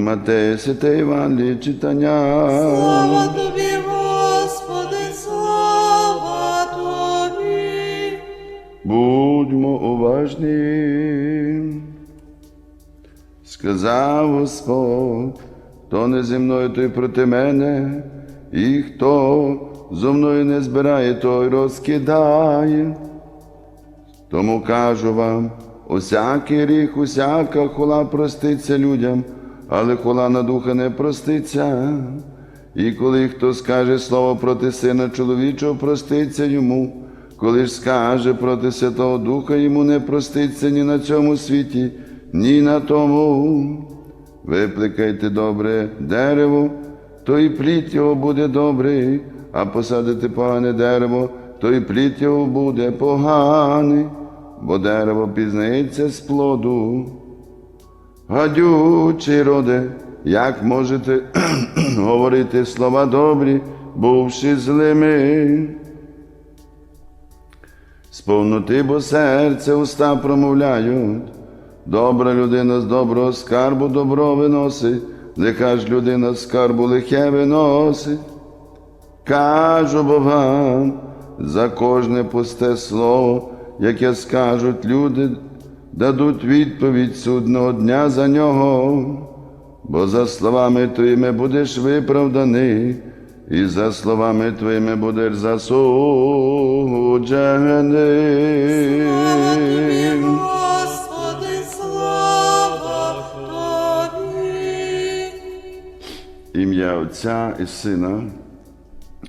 Матея Святе Івангеліє читання. Слава тобі, Господи, слава тобі. Будьмо уважні. Сказав Господь, хто не зі мною, той проти мене, і хто зо мною не збирає, той розкидає. Тому кажу вам, усякий ріх, усяка хула проститься людям, але хула на духа не проститься. І коли хто скаже слово проти сина чоловічого, проститься йому, коли ж скаже проти Святого Духа, йому не проститься ні на цьому світі, ні на тому. Випликайте добре дерево, то і плід його буде добрий, а посадите погане дерево, то і плід його буде поганий, бо дерево пізнається з плоду. Гадючий роде, як можете говорити слова добрі, бувши злими? З повноти, бо серце уста промовляють. Добра людина з доброго скарбу добро виносить, лиха ж людина скарбу лихе виносить. Кажу бо вам, за кожне пусте слово, яке скажуть люди, дадуть відповідь судного дня за нього, бо за словами твоїми будеш виправданий, і за словами твоїми будеш засуджений. Слава тобі, Господи, слава тобі. Ім'я Отця і Сина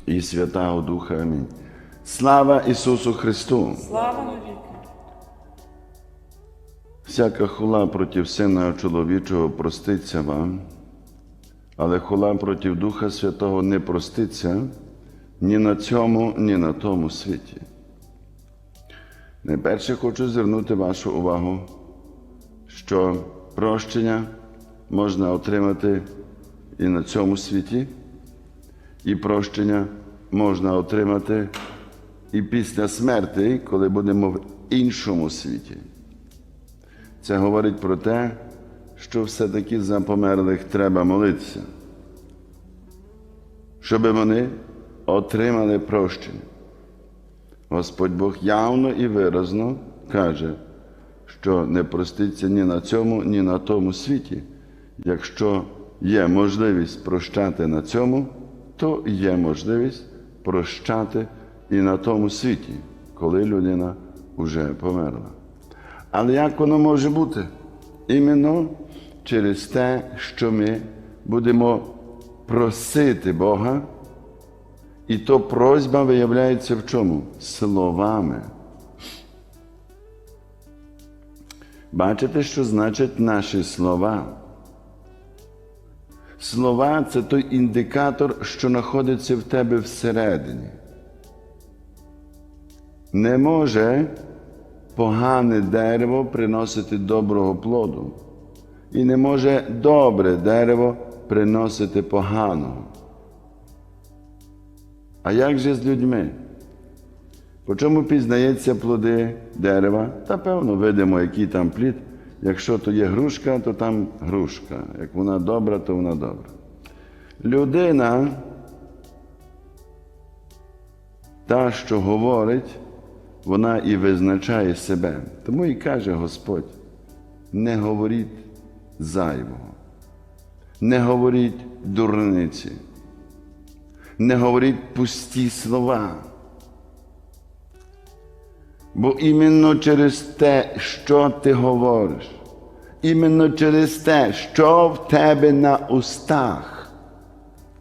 і Святого Духа. Амінь. Слава Ісусу Христу! Слава навіки. Всяка хула проти Сина чоловічого проститься вам, але хула проти Духа Святого не проститься ні на цьому, ні на тому світі. Найперше хочу звернути вашу увагу, що прощення можна отримати і на цьому світі, і прощення можна отримати і після смерті, коли будемо в іншому світі. Це говорить про те, що все-таки за померлих треба молитися, щоб вони отримали прощення. Господь Бог явно і виразно каже, що не проститься ні на цьому, ні на тому світі. Якщо є можливість прощати на цьому, то є можливість прощати і на тому світі, коли людина вже померла. Але як воно може бути? Іменно через те, що ми будемо просити Бога, і то просьба виявляється в чому? Словами. Бачите, що значать наші слова? Слова це той індикатор, що знаходиться в тебе всередині. Не може погане дерево приносити доброго плоду. І не може добре дерево приносити поганого. А як же з людьми? По чому пізнається плоди дерева? Та певно, видимо, який там плід. Якщо то є грушка, то там грушка. Як вона добра, то вона добра. Людина, та, що говорить, вона і визначає себе. Тому і каже Господь: не говоріть зайвого, не говоріть дурниці, не говоріть пусті слова. Бо іменно через те, що ти говориш, іменно через те, що в тебе на устах,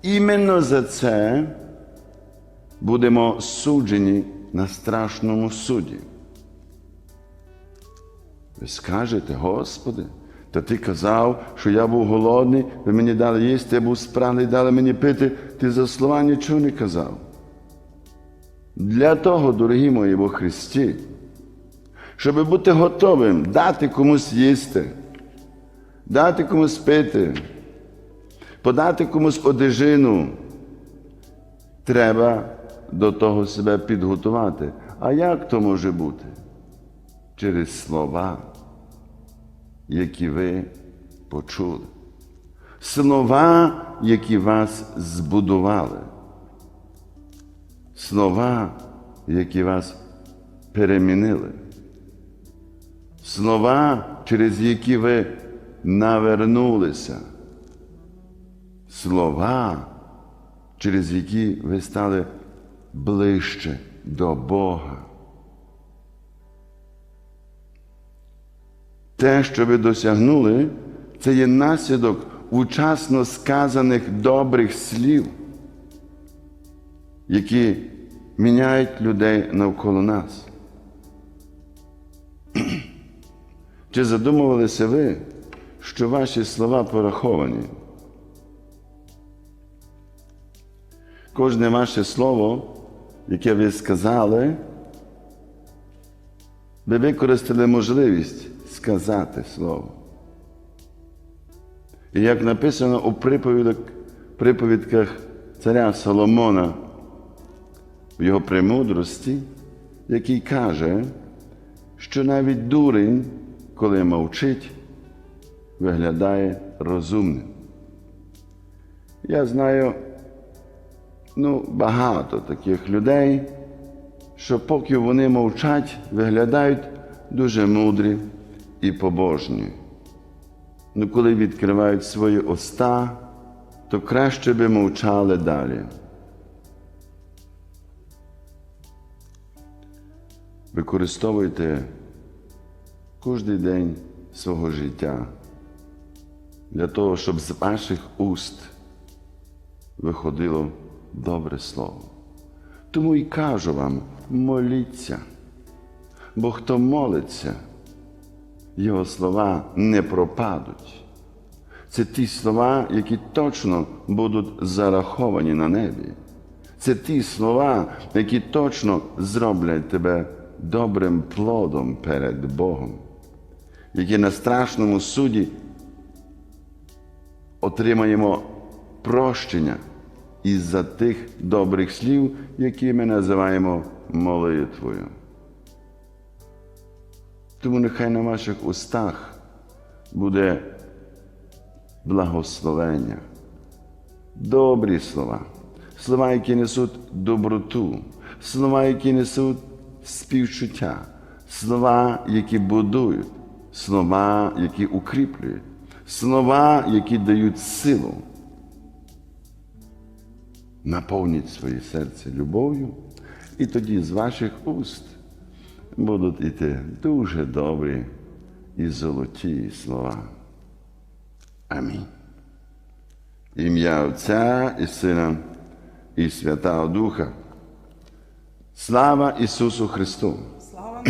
іменно за це будемо суджені на страшному суді. Ви скажете, Господи, та ти казав, що я був голодний, ви мені дали їсти, я був спраний, дали мені пити, ти за слова нічого не казав. Для того, дорогі мої во Христі, щоб бути готовим дати комусь їсти, дати комусь пити, подати комусь одежину, треба до того себе підготувати. А як то може бути? Через слова, які ви почули. слова, які вас збудували, слова, які вас перемінили, слова, через які ви навернулися, слова, через які ви стали ближче до Бога. Те, що ви досягнули, це є наслідок учасно сказаних добрих слів, які міняють людей навколо нас. Чи задумувалися ви, що ваші слова пораховані? Кожне ваше слово, яке ви сказали, ви використали можливість сказати слово. І як написано у приповідках царя Соломона в його премудрості, який каже, що навіть дурень, коли мовчить, виглядає розумним. Я знаю ну, багато таких людей, що поки вони мовчать, виглядають дуже мудрі і побожні. Ну, коли відкривають свої уста, то краще би мовчали далі. Використовуйте кожен день свого життя для того, щоб з ваших уст виходило добре слово. Тому і кажу вам, моліться, бо хто молиться, його слова не пропадуть. Це ті слова, які точно будуть зараховані на небі. Це ті слова, які точно зроблять тебе добрим плодом перед Богом, які на страшному суді отримаємо прощення із-за тих добрих слів, які ми називаємо молитвою. Тому нехай на ваших устах буде благословення, добрі слова, слова, які несуть доброту, слова, які несуть співчуття, слова, які будують, слова, які укріплюють, слова, які дають силу. Наповніть своє серце любов'ю, і тоді з ваших уст будуть іти дуже добрі і золоті слова. Амінь. Ім'я Отця і Сина і Святого Духа. Слава Ісусу Христу! Слава.